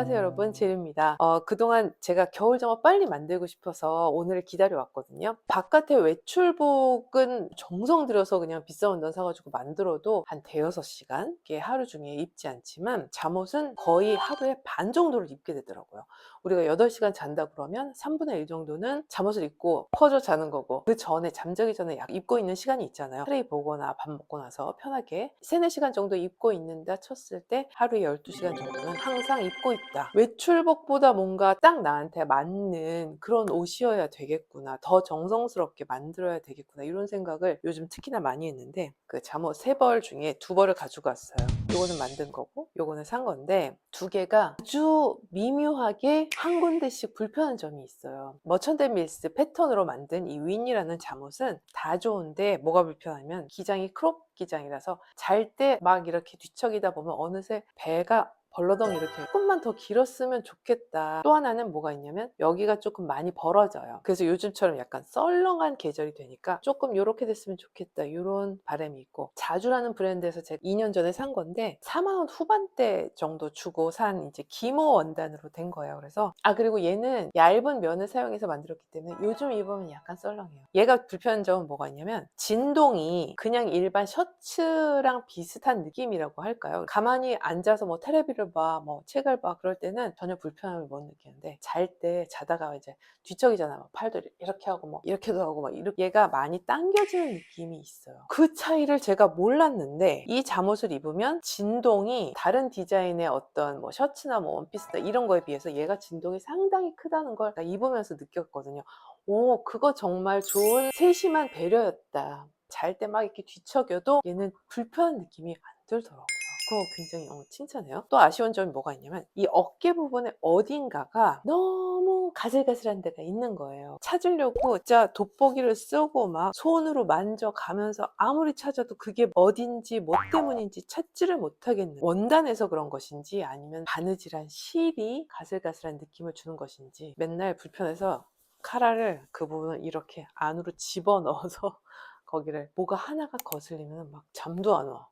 안녕하세요 여러분. 제리입니다. 어, 그동안 제가 겨울 잠옷 빨리 만들고 싶어서 오늘을 기다려 왔거든요. 바깥에 외출복은 정성 들여서 그냥 비싼 원단 사가지고 만들어도 한 대여섯 시간 이게 하루 중에 입지 않지만 잠옷은 거의 하루에 반 정도를 입게 되더라고요. 우리가 8시간 잔다 그러면 3분의 1 정도는 잠옷을 입고 퍼져 자는 거고 그 전에 잠자기 전에 약 입고 있는 시간이 있잖아요. 트레이 보거나 밥 먹고 나서 편하게 3, 4시간 정도 입고 있는다 쳤을 때 하루에 12시간 정도는 항상 입고 있다 외출복보다 뭔가 딱 나한테 맞는 그런 옷이어야 되겠구나. 더 정성스럽게 만들어야 되겠구나. 이런 생각을 요즘 특히나 많이 했는데 그 잠옷 세 벌 중에 두 벌을 가지고 왔어요. 요거는 만든 거고 요거는 산 건데 두 개가 아주 미묘하게 한 군데씩 불편한 점이 있어요. 머천대 밀스 패턴으로 만든 이 윈이라는 잠옷은 다 좋은데 뭐가 불편하면 기장이 크롭 기장이라서 잘 때 막 이렇게 뒤척이다 보면 어느새 배가 벌러덩 이렇게 조금만 더 길었으면 좋겠다. 또 하나는 뭐가 있냐면 여기가 조금 많이 벌어져요. 그래서 요즘처럼 약간 썰렁한 계절이 되니까 조금 이렇게 됐으면 좋겠다. 이런 바람이 있고 자주라는 브랜드에서 제가 2년 전에 산 건데 4만 원 후반대 정도 주고 산 이제 기모 원단으로 된 거예요. 그래서 아 그리고 얘는 얇은 면을 사용해서 만들었기 때문에 요즘 입으면 약간 썰렁해요. 얘가 불편한 점은 뭐가 있냐면 진동이 그냥 일반 셔츠랑 비슷한 느낌이라고 할까요? 가만히 앉아서 뭐 테레비를 봐, 뭐 책을 봐 그럴 때는 전혀 불편함을 못 느끼는데 잘 때 자다가 이제 뒤척이잖아. 막 팔도 이렇게 하고 뭐 이렇게도 하고 막 이렇게 얘가 많이 당겨지는 느낌이 있어요. 그 차이를 제가 몰랐는데 이 잠옷을 입으면 진동이 다른 디자인의 어떤 뭐 셔츠나 뭐 원피스나 이런 거에 비해서 얘가 진동이 상당히 크다는 걸 입으면서 느꼈거든요. 오, 그거 정말 좋은 세심한 배려였다. 잘 때 막 이렇게 뒤척여도 얘는 불편한 느낌이 안 들더라고요. 그거 굉장히 어, 칭찬해요. 또 아쉬운 점이 뭐가 있냐면 이 어깨 부분에 어딘가가 너무 가슬가슬한 데가 있는 거예요. 찾으려고 진짜 돋보기를 쓰고 막 손으로 만져가면서 아무리 찾아도 그게 어딘지 뭐 때문인지 찾지를 못하겠는 원단에서 그런 것인지 아니면 바느질한 실이 가슬가슬한 느낌을 주는 것인지 맨날 불편해서 카라를 그 부분을 이렇게 안으로 집어넣어서 거기를 뭐가 하나가 거슬리면 막 잠도 안 와.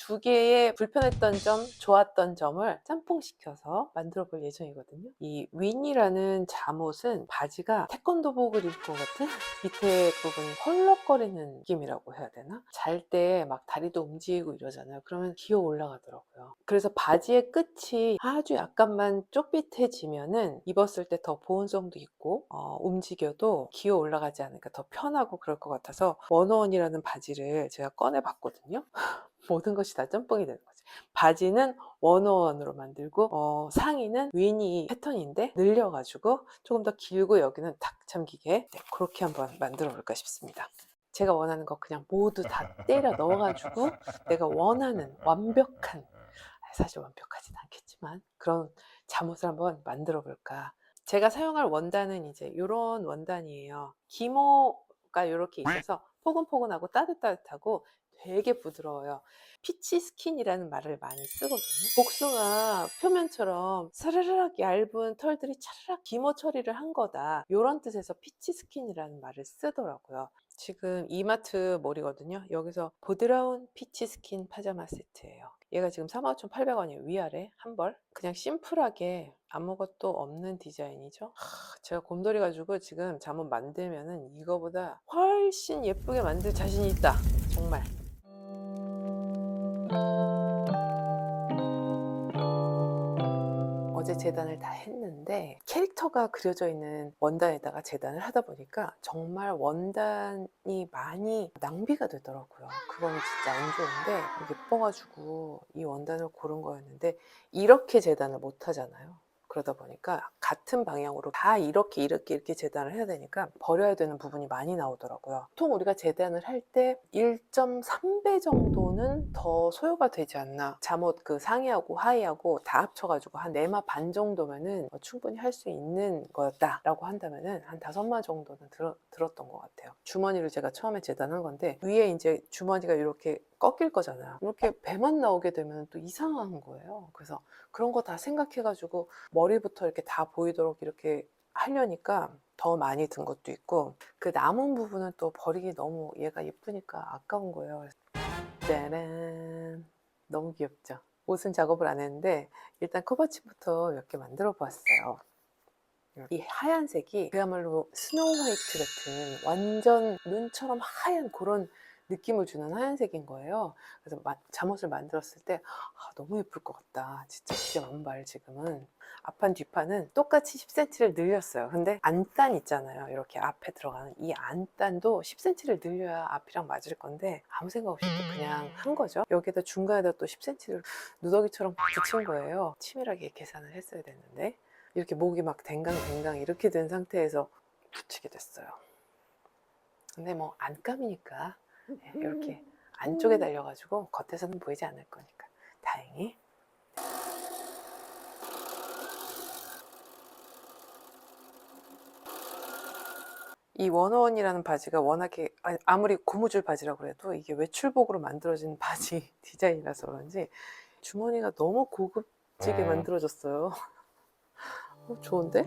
두 개의 불편했던 점, 좋았던 점을 짬뽕시켜서 만들어 볼 예정이거든요. 이 윈이라는 잠옷은 바지가 태권도복을 입은 것 같은 밑에 부분이 헐렁거리는 느낌이라고 해야 되나? 잘 때 막 다리도 움직이고 이러잖아요. 그러면 기어 올라가더라고요. 그래서 바지의 끝이 아주 약간만 쪽빗해지면은 입었을 때 더 보온성도 있고 어, 움직여도 기어 올라가지 않으니까 더 편하고 그럴 것 같아서 원어원이라는 바지를 제가 꺼내 봤거든요. 모든 것이 다 짬뽕이 되는 거지. 바지는 원어원으로 만들고 어, 상의는 위니 패턴인데 늘려가지고 조금 더 길고 여기는 탁 잠기게 네, 그렇게 한번 만들어 볼까 싶습니다. 제가 원하는 거 그냥 모두 다 때려 넣어가지고 내가 원하는 완벽한 사실 완벽하진 않겠지만 그런 잠옷을 한번 만들어 볼까. 제가 사용할 원단은 이제 이런 원단이에요. 기모가 이렇게 있어서 포근포근하고 따뜻따뜻하고 되게 부드러워요. 피치 스킨이라는 말을 많이 쓰거든요. 복숭아 표면처럼 사르르락 얇은 털들이 차르락 기모 처리를 한 거다. 이런 뜻에서 피치 스킨이라는 말을 쓰더라고요. 지금 이마트 몰이거든요. 여기서 부드러운 피치 스킨 파자마 세트예요. 얘가 지금 45,800원이에요. 위아래 한 벌. 그냥 심플하게 아무것도 없는 디자인이죠. 하, 제가 곰돌이 가지고 지금 잠옷 만들면은 이거보다 훨씬 예쁘게 만들 자신이 있다. 정말. 어제 재단을 다 했는데 캐릭터가 그려져 있는 원단에다가 재단을 하다 보니까 정말 원단이 많이 낭비가 되더라고요. 그거는 진짜 안 좋은데 예뻐가지고 이 원단을 고른 거였는데 이렇게 재단을 못 하잖아요. 그러다 보니까 같은 방향으로 다 이렇게 이렇게 이렇게 재단을 해야 되니까 버려야 되는 부분이 많이 나오더라고요. 보통 우리가 재단을 할 때 1.3배 정도는 더 소요가 되지 않나. 잠옷 그 상의하고 하의하고 다 합쳐가지고 한 4마 반 정도면은 뭐 충분히 할 수 있는 거였다라고 한다면은 한 5마 정도는 들었던 것 같아요. 주머니를 제가 처음에 재단한 건데 위에 이제 주머니가 이렇게 꺾일 거잖아요. 이렇게 배만 나오게 되면 또 이상한 거예요. 그래서 그런 거 다 생각해가지고 머리부터 이렇게 다 보이도록 이렇게 하려니까 더 많이 든 것도 있고 그 남은 부분은 또 버리기 너무 얘가 예쁘니까 아까운 거예요. 짜란 너무 귀엽죠? 옷은 작업을 안 했는데 일단 커버치부터 몇 개 만들어 보았어요. 이 하얀색이 그야말로 스노우 화이트 같은 완전 눈처럼 하얀 그런 느낌을 주는 하얀색인 거예요. 그래서 마- 잠옷을 만들었을 때 아, 너무 예쁠 것 같다. 진짜 진짜 만발 지금은. 앞판 뒤판은 똑같이 10cm를 늘렸어요. 근데 안단 있잖아요. 이렇게 앞에 들어가는 이 안단도 10cm를 늘려야 앞이랑 맞을 건데 아무 생각 없이 또 그냥 한 거죠. 여기다 중간에다 또 10cm를 누더기처럼 붙인 거예요. 치밀하게 계산을 했어야 됐는데 이렇게 목이 막 댕강댕강 이렇게 된 상태에서 붙이게 됐어요. 근데 뭐 안감이니까 네, 이렇게 안쪽에 달려가지고 겉에서는 보이지 않을 거니까 다행히 이 원어원이라는 바지가 워낙에 아무리 고무줄 바지라고 해도 이게 외출복으로 만들어진 바지 디자인이라서 그런지 주머니가 너무 고급지게 만들어졌어요. 어, 좋은데?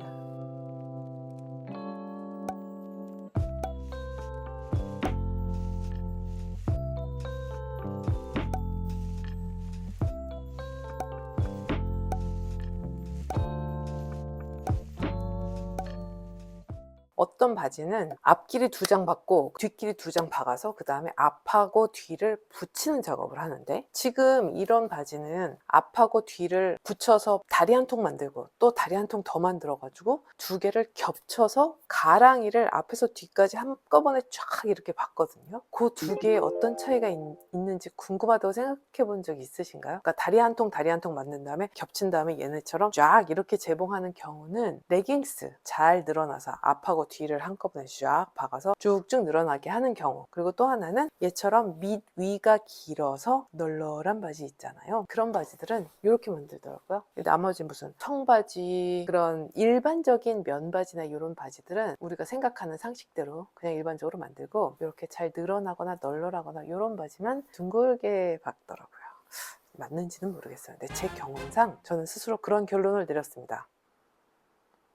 어떤 바지는 앞길이 두 장 받고 뒷길이 두 장 박아서 그 다음에 앞하고 뒤를 붙이는 작업을 하는데 지금 이런 바지는 앞하고 뒤를 붙여서 다리 한 통 만들고 또 다리 한 통 더 만들어 가지고 두 개를 겹쳐서 가랑이를 앞에서 뒤까지 한꺼번에 쫙 이렇게 봤거든요 그 두 개에 어떤 차이가 있, 는지 궁금하다고 생각해 본 적이 있으신가요? 그러니까 다리 한 통 다리 한 통 만든 다음에 겹친 다음에 얘네처럼 쫙 이렇게 재봉하는 경우는 레깅스 잘 늘어나서 앞하고 뒤를 한꺼번에 쫙 박아서 쭉쭉 늘어나게 하는 경우. 그리고 또 하나는 얘처럼 밑 위가 길어서 널널한 바지 있잖아요. 그런 바지들은 이렇게 만들더라고요. 나머지 무슨 청바지 그런 일반적인 면바지나 이런 바지들은 우리가 생각하는 상식대로 그냥 일반적으로 만들고 이렇게 잘 늘어나거나 널널하거나 이런 바지만 둥글게 박더라고요. 맞는지는 모르겠어요. 근데 제 경험상 저는 스스로 그런 결론을 내렸습니다.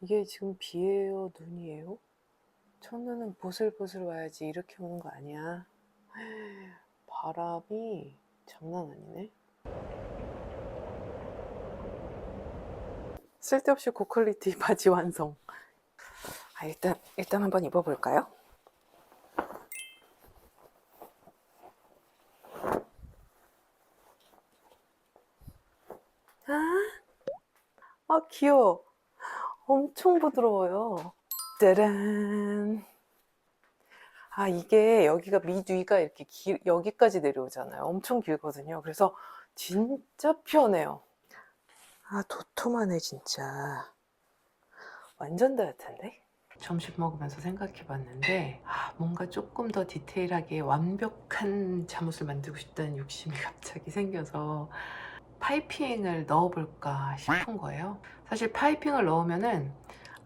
이게 지금 비예요? 눈이에요? 첫눈은 보슬보슬 와야지 이렇게 오는 거 아니야. 바람이 장난 아니네. 쓸데없이 고퀄리티 바지 완성. 아, 일단, 일단 한번 입어볼까요? 아, 아 귀여워. 엄청 부드러워요. 짜란. 아, 이게 여기가 밑위가 이렇게 길, 여기까지 내려오잖아요. 엄청 길거든요. 그래서 진짜 편해요. 아, 도톰하네, 진짜. 완전 따뜻한데? 점심 먹으면서 생각해 봤는데, 아, 뭔가 조금 더 디테일하게 완벽한 잠옷을 만들고 싶다는 욕심이 갑자기 생겨서 파이핑을 넣어볼까 싶은 거예요. 사실 파이핑을 넣으면은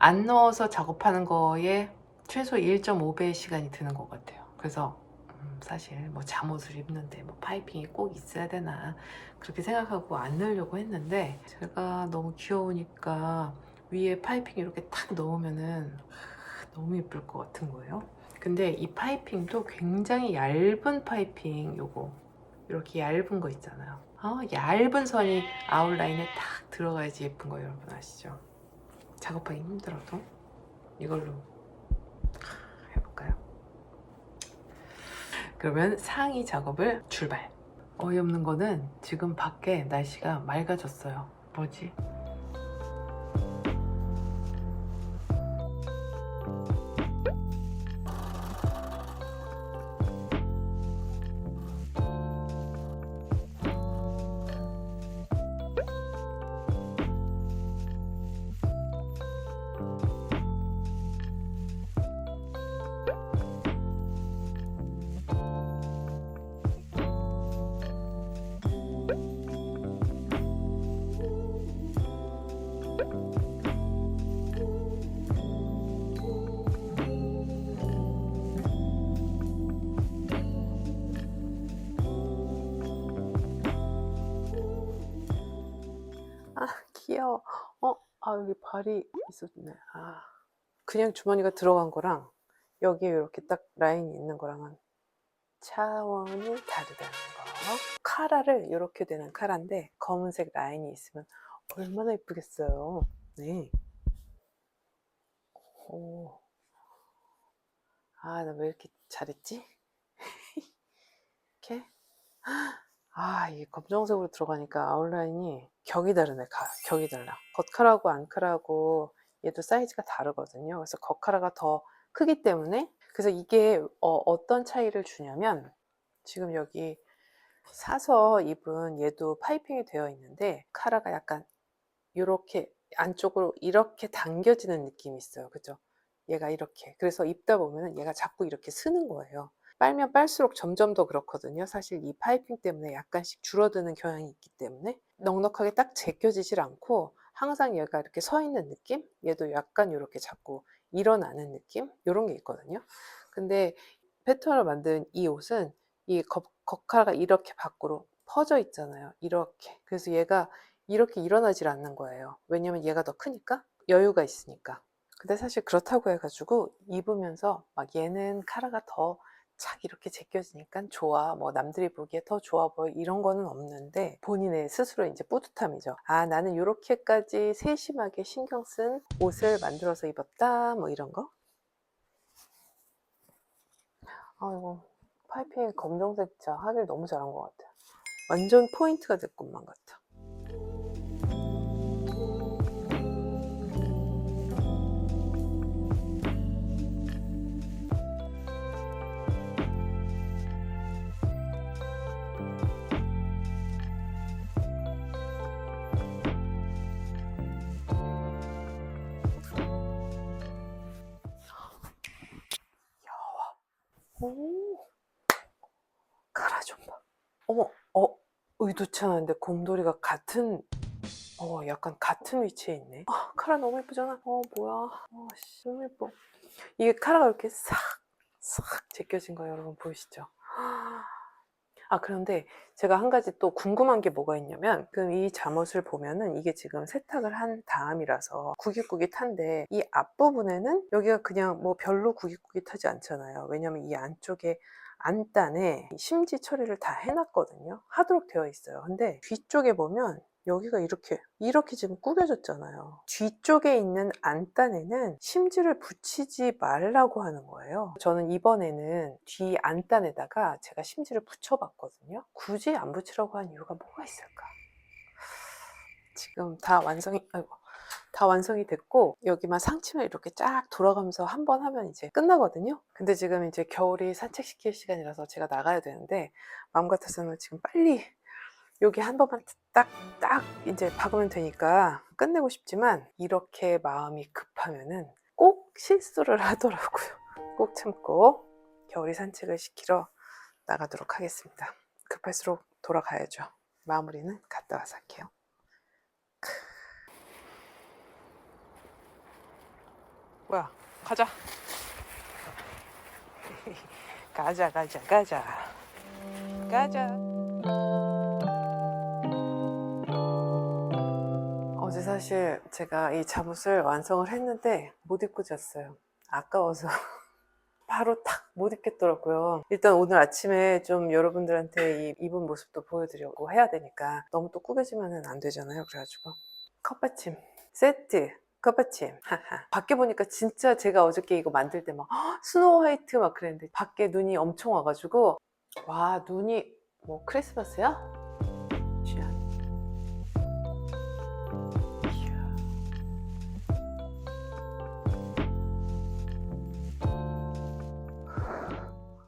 안 넣어서 작업하는 거에 최소 1.5배의 시간이 드는 것 같아요. 그래서 음, 사실 뭐 잠옷을 입는데 뭐 파이핑이 꼭 있어야 되나 그렇게 생각하고 안 넣으려고 했는데 제가 너무 귀여우니까 위에 파이핑 이렇게 탁 넣으면은 너무 예쁠 것 같은 거예요. 근데 이 파이핑도 굉장히 얇은 파이핑 요거 이렇게 얇은 거 있잖아요. 어, 얇은 선이 아웃라인에 딱 들어가야지 예쁜 거 여러분 아시죠? 작업하기 힘들어도 이걸로 해볼까요? 그러면 상의 작업을 출발. 어이없는 거는 지금 밖에 날씨가 맑아졌어요. 뭐지? 아 여기 발이 있었네. 아 그냥 주머니가 들어간 거랑 여기에 이렇게 딱 라인이 있는 거랑은 차원이 다르다는 거. 카라를 이렇게 되는 카라인데 검은색 라인이 있으면 얼마나 예쁘겠어요. 네. 오. 아, 나 왜 이렇게 잘했지? 이렇게. 아, 이 검정색으로 들어가니까 아웃라인이 격이 다르네. 가- 격이 달라. 겉카라고 안카라고 얘도 사이즈가 다르거든요. 그래서 겉카라가 더 크기 때문에 그래서 이게 어, 떤 차이를 주냐면 지금 여기 사서 입은 얘도 파이핑이 되어 있는데 카라가 약간 이렇게 안쪽으로 이렇게 당겨지는 느낌이 있어요. 그죠? 얘가 이렇게. 그래서 입다 보면은 얘가 자꾸 이렇게 쓰는 거예요. 빨면 빨수록 점점 더 그렇거든요. 사실 이 파이핑 때문에 약간씩 줄어드는 경향이 있기 때문에 넉넉하게 딱 제껴지질 않고 항상 얘가 이렇게 서 있는 느낌? 얘도 약간 이렇게 자꾸 일어나는 느낌? 이런 게 있거든요. 근데 패턴을 만든 이 옷은 이 겉, 겉카가 이렇게 밖으로 퍼져 있잖아요. 이렇게. 그래서 얘가 이렇게 일어나질 않는 거예요. 왜냐면 얘가 더 크니까 여유가 있으니까. 근데 사실 그렇다고 해가지고 입으면서 막 얘는 카라가 더 착 이렇게 제껴지니까 좋아. 뭐 남들이 보기에 더 좋아 보여. 이런 거는 없는데 본인의 스스로 이제 뿌듯함이죠. 아, 나는 이렇게까지 세심하게 신경 쓴 옷을 만들어서 입었다. 뭐 이런 거. 아이고, 파이핑 검정색 진짜 하길 너무 잘한 것 같아. 완전 포인트가 될 것만 같아. 어머, 어, 의도치 않았는데 곰돌이가 같은, 어, 약간 같은 위치에 있네. 아, 카라 너무 예쁘잖아. 어, 뭐야. 어, 씨, 너무 예뻐. 이게 카라가 이렇게 싹, 싹 제껴진 거 여러분 보이시죠? 아, 그런데 제가 한 가지 또 궁금한 게 뭐가 있냐면, 그럼 이 잠옷을 보면은 이게 지금 세탁을 한 다음이라서 구깃구깃한데, 이 앞부분에는 여기가 그냥 뭐 별로 구깃구깃하지 않잖아요. 왜냐면 이 안쪽에 안단에 심지 처리를 다 해놨거든요. 하도록 되어 있어요. 근데 뒤쪽에 보면 여기가 이렇게 이렇게 지금 구겨졌잖아요. 뒤쪽에 있는 안단에는 심지를 붙이지 말라고 하는 거예요. 저는 이번에는 뒤 안단에다가 제가 심지를 붙여봤거든요. 굳이 안 붙이라고 한 이유가 뭐가 있을까? 지금 다 완성이 아이고 다 완성이 됐고 여기만 상치만 이렇게 쫙 돌아가면서 한 번 하면 이제 끝나거든요. 근데 지금 이제 겨울이 산책시킬 시간이라서 제가 나가야 되는데 마음 같아서는 지금 빨리 여기 한 번만 딱, 딱 이제 박으면 되니까 끝내고 싶지만 이렇게 마음이 급하면은 꼭 실수를 하더라고요. 꼭 참고 겨울이 산책을 시키러 나가도록 하겠습니다. 급할수록 돌아가야죠. 마무리는 갔다 와서 할게요. 뭐야? 가자. 가자, 가자, 가자. 가자. 사실 제가 이 잠옷을 완성을 했는데 못 입고 잤어요. 아까워서. 바로 탁 못 입겠더라고요. 일단 오늘 아침에 좀 여러분들한테 이 입은 모습도 보여드리고 해야 되니까 너무 또 꾸겨지면 안 되잖아요. 그래가지고 컵받침 세트 컵받침. 밖에 보니까 진짜 제가 어저께 이거 만들 때 막 스노우 화이트 막 그랬는데 밖에 눈이 엄청 와가지고 와 눈이 뭐 크리스마스야?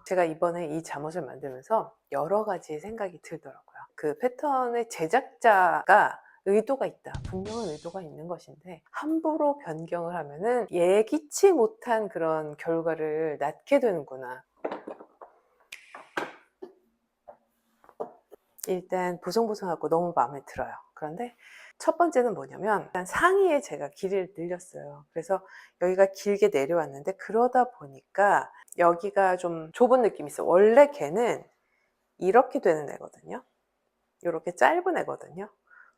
제가 이번에 이 잠옷을 만들면서 여러 가지 생각이 들더라고요. 그 패턴의 제작자가 의도가 있다. 분명한 의도가 있는 것인데 함부로 변경을 하면은 예기치 못한 그런 결과를 낳게 되는구나. 일단 보송보송하고 너무 마음에 들어요. 그런데 첫 번째는 뭐냐면 일단 상의에 제가 길이를 늘렸어요. 그래서 여기가 길게 내려왔는데 그러다 보니까 여기가 좀 좁은 느낌이 있어요. 원래 걔는 이렇게 되는 애거든요. 이렇게 짧은 애거든요.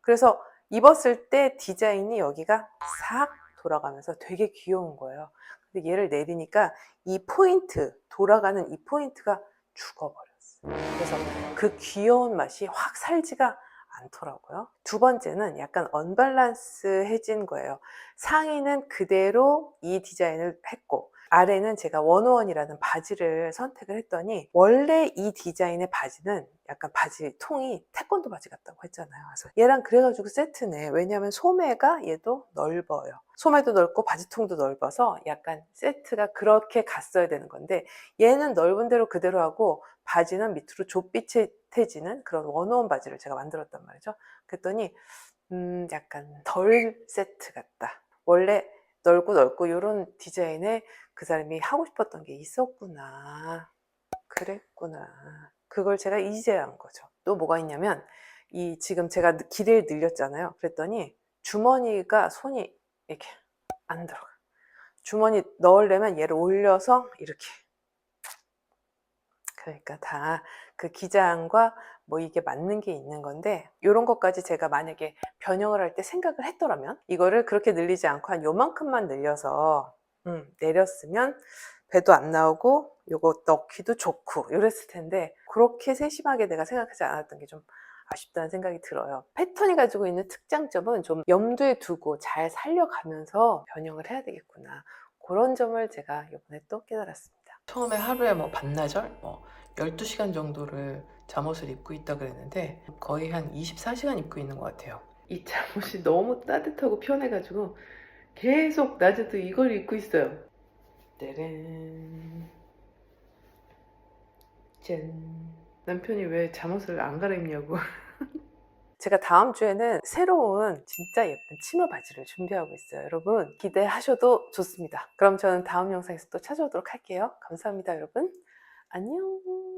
그래서 입었을 때 디자인이 여기가 싹 돌아가면서 되게 귀여운 거예요. 근데 얘를 내리니까 이 포인트, 돌아가는 이 포인트가 죽어버렸어요. 그래서 그 귀여운 맛이 확 살지가 않더라고요. 두 번째는 약간 언밸런스해진 거예요. 상의는 그대로 이 디자인을 했고 아래는 제가 원오원이라는 바지를 선택을 했더니 원래 이 디자인의 바지는 약간 바지 통이 태권도 바지 같다고 했잖아요. 그래서 얘랑 그래가지고 세트네. 왜냐하면 소매가 얘도 넓어요. 소매도 넓고 바지통도 넓어서 약간 세트가 그렇게 갔어야 되는 건데 얘는 넓은 대로 그대로 하고 바지는 밑으로 좁빛해지는 그런 원오원 바지를 제가 만들었단 말이죠. 그랬더니 음 약간 덜 세트 같다. 원래 넓고 넓고 이런 디자인에 그 사람이 하고 싶었던 게 있었구나. 그랬구나. 그걸 제가 이제 한 거죠. 또 뭐가 있냐면 이 지금 제가 길이를 늘렸잖아요. 그랬더니 주머니가 손이 이렇게 안 들어가. 주머니 넣으려면 얘를 올려서 이렇게. 그러니까 다 그 기장과 뭐 이게 맞는 게 있는 건데 이런 것까지 제가 만약에 변형을 할 때 생각을 했더라면 이거를 그렇게 늘리지 않고 한 요만큼만 늘려서 음, 내렸으면 배도 안 나오고 요거 넣기도 좋고 이랬을 텐데 그렇게 세심하게 내가 생각하지 않았던 게 좀 아쉽다는 생각이 들어요. 패턴이 가지고 있는 특장점은 좀 염두에 두고 잘 살려가면서 변형을 해야 되겠구나. 그런 점을 제가 이번에 또 깨달았습니다. 처음에 하루에 뭐 반나절, 뭐 12시간 정도를 잠옷을 입고 있다 그랬는데 거의 한 24시간 입고 있는 것 같아요. 이 잠옷이 너무 따뜻하고 편해가지고 계속 낮에도 이걸 입고 있어요. 따란. 짠. 남편이 왜 잠옷을 안 갈아입냐고. 제가 다음 주에는 새로운 진짜 예쁜 치마 바지를 준비하고 있어요. 여러분 기대하셔도 좋습니다. 그럼 저는 다음 영상에서 또 찾아오도록 할게요. 감사합니다, 여러분. 안녕.